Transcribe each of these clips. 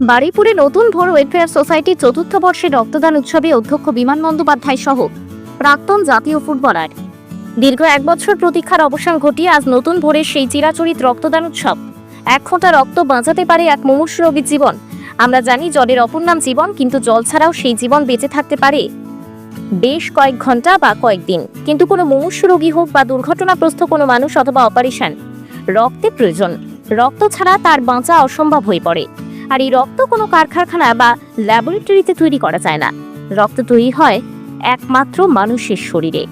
বারুইপুরে নতুন ভোর ওয়েলফেয়ার সোসাইটির চতুর্থ বর্ষের রক্তদান উৎসবে অধ্যক্ষ বিমান বন্দ্যোপাধ্যায় সহ প্রাক্তন জাতীয় ফুটবলার। দীর্ঘ এক বছর প্রতীক্ষার অবসান ঘটিয়ে আজ নতুন ভোরের সেই চিরাচরিত রক্তদান উৎসব। এক ফোঁটা রক্ত বাঁচাতে পারে এক মুমূর্ষ রোগীর জীবন। আমরা জানি জলের অপর নাম জীবন, কিন্তু জল ছাড়াও সেই জীবন বেঁচে থাকতে পারে বেশ কয়েক ঘণ্টা বা কয়েকদিন কিন্তু কোনো মুমূর্ষ রোগী হোক বা দুর্ঘটনাগ্রস্ত কোনো মানুষ অথবা অপারেশন, রক্তে প্রয়োজন। রক্ত ছাড়া তার বাঁচা অসম্ভব হয়ে পড়ে। আর এই রক্ত কোনো কারখানা বা ল্যাবরেটরিতে তৈরি করা যায় না। রক্ত তৈরি হয় একমাত্র মানুষের শরীরে।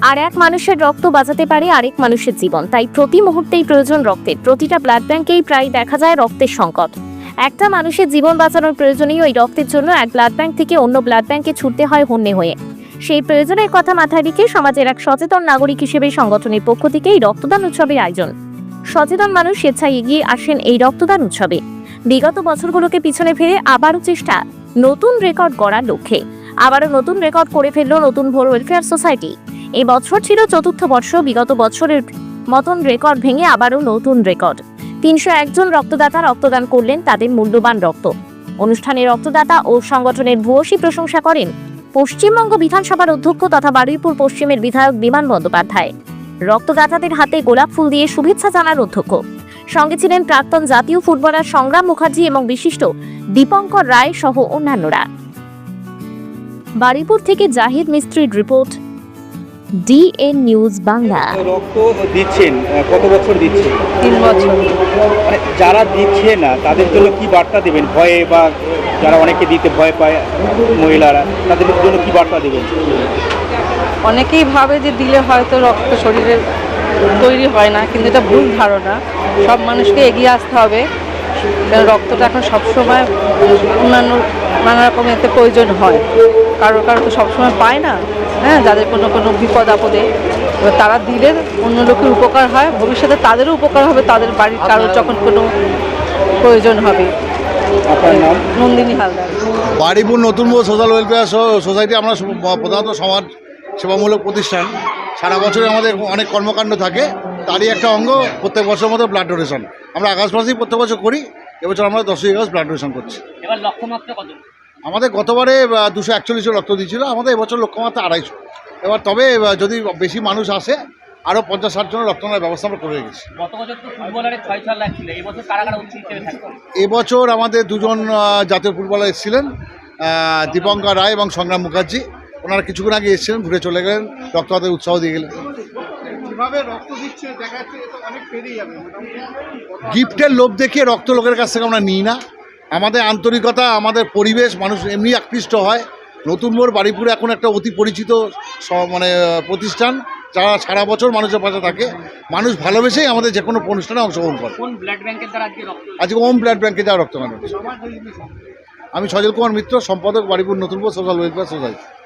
আর এক মানুষের রক্ত বাঁচাতে পারে আরেক মানুষের জীবন। তাই প্রতি মুহূর্তেই প্রয়োজন রক্তের। প্রতিটা ব্লাড ব্যাংকেই প্রায় দেখা যায় রক্তের সংকট। একটা মানুষের জীবন বাঁচানোর প্রয়োজনীয় ওই রক্তের জন্য এক ব্লাড ব্যাংক থেকে অন্য ব্লাড ব্যাংকে ছুটতে হয় হন্যে হয়ে। সেই প্রয়োজনের কথা মাথায় রেখে সমাজের এক সচেতন নাগরিক হিসেবে সংগঠনের পক্ষ থেকে এই রক্তদান উৎসবের আয়োজন। সচেতন মানুষ স্বেচ্ছায় এগিয়ে আসেন এই রক্তদান উৎসবে। বিগত বছরগুলোকে পিছনে ফিরে আবারও চেষ্টা নতুন রেকর্ড গড়ার লক্ষ্যে। আবারও নতুন রেকর্ড করে ফেলল নতুন ভোর ওয়েলফেয়ার সোসাইটি। এই বছর ছিল চতুর্থ বর্ষ, বিগত বছরের মতন রেকর্ড ভেঙে আবারও নতুন রেকর্ড। তিনশো একজন রক্তদাতা রক্তদান করলেন তাদের মূল্যবান রক্ত। অনুষ্ঠানে রক্তদাতা ও সংগঠনের ভূয়সী প্রশংসা করেন পশ্চিমবঙ্গ বিধানসভার অধ্যক্ষ তথা বারুইপুর পশ্চিমের বিধায়ক বিমান বন্দ্যোপাধ্যায়। রক্তদাতাদের হাতে গোলাপ ফুল দিয়ে শুভেচ্ছা জানার অধ্যক্ষ। সঙ্গে ছিলেন প্রাক্তন জাতীয় ফুটবলার সংগ্রাম মুখার্জি এবং বিশিষ্ট দীপঙ্কর রায় সহ অন্যান্যরা। বারুইপুর থেকে জাহিদ মিস্ত্রির রিপোর্ট ডিএন নিউজ বাংলা। রক্ত দিচ্ছেন কত বছর দিচ্ছেন? তিন বছর। মানে যারা দিচ্ছে না তাদের জন্য কি বার্তা দেবেন? ভয়ে বা যারা অনেকে দিতে ভয় পায় মহিলারা তাদের জন্য কি বার্তা দেবেন? অনেকেই ভাবে যে দিলে হয়তো রক্ত শরীরে তৈরি হয় না কিন্তু এটা ভুল ধারণা। সব মানুষকে এগিয়ে আসতে হবে। কারণ রক্তটা এখন সবসময় অন্যান্য নানা রকম এতে প্রয়োজন হয়। কারও কারও তো সবসময় পায় না হ্যাঁ যাদের কোনো কোনো বিপদ আপদে। এবার তারা দিলে অন্য লোকের উপকার হয় ভবিষ্যতে তাদেরও উপকার হবে তাদের বাড়ির কারোর যখন কোনো প্রয়োজন হবে। আপনার নাম? নন্দিনী হালদার। বাড়িপুর নতুন মোড় সোশ্যাল ওয়েলফেয়ার সো- সোসাইটি আমরা প্রধানত সমাজ সেবামূলক প্রতিষ্ঠান। সারা বছরে আমাদের অনেক কর্মকাণ্ড থাকে। তারই একটা অঙ্গ প্রত্যেক বছরের মতো ব্লাড ডোনেশন আমরা আগস্ট মাসেই প্রত্যেক বছর করি। এবছর আমরা দশই আগস্ট ব্লাড ডোনেশন করছি। এবার লক্ষ্যমাত্রা কত? আমাদের গতবারে দুশো একচল্লিশে রক্ত দিয়েছিল। আমাদের এবছর লক্ষ্যমাত্রা আড়াইশো। এবার তবে যদি বেশি মানুষ আসে আরও পঞ্চাশ ষাট জনের রক্ত নেওয়ার ব্যবস্থা আমরা করে রেখেছি। বছর বছর এবছর আমাদের দুজন জাতীয় ফুটবলার এসেছিলেন দীপঙ্কর রায় এবং সংগ্রাম মুখার্জি। ওনারা কিছুক্ষণ আগে এসেছিলেন ঘুরে চলে গেলেন রক্তদাতের উৎসাহ দিয়ে গেলেন। গিফটের লোভ দেখিয়ে রক্ত লোকের কাছ থেকে আমরা নিই না। আমাদের আন্তরিকতা আমাদের পরিবেশ মানুষ এমনি আকৃষ্ট হয়। নতুন মোড় বাড়িপুরে এখন একটা অতি পরিচিত স- মানে প্রতিষ্ঠান যারা সারা বছর মানুষের পাশে থাকে। মানুষ ভালোবেসেই আমাদের যে কোনো অনুষ্ঠানে অংশগ্রহণ করে। কোন ব্লাড ব্যাংকের দ্বারা আজকে ওম ব্লাড ব্যাংকে যাওয়া রক্তদান আমি সজল কুমার মিত্র সম্পাদক Baripur Natunpur social welfare society.